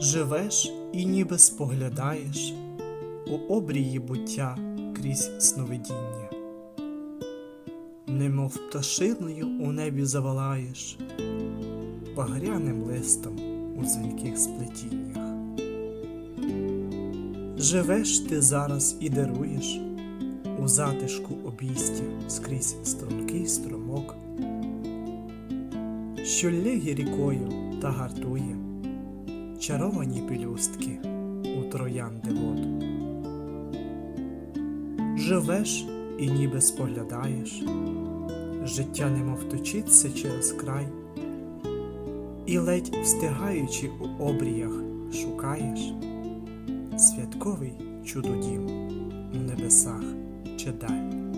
Живеш і ніби споглядаєш у обрії буття крізь сновидіння, немов пташиною у небі завалаєш, багряним листом у дзвінких сплетіннях. Живеш ти зараз і даруєш у затишку обійстя скрізь стрункий струмок, що лиє рікою та гартує чаровані пелюстки у троянди воду. Живеш і ніби споглядаєш, життя немов точиться через край, і ледь встигаючи у обріях шукаєш святковий чудодім у небесах чи даль.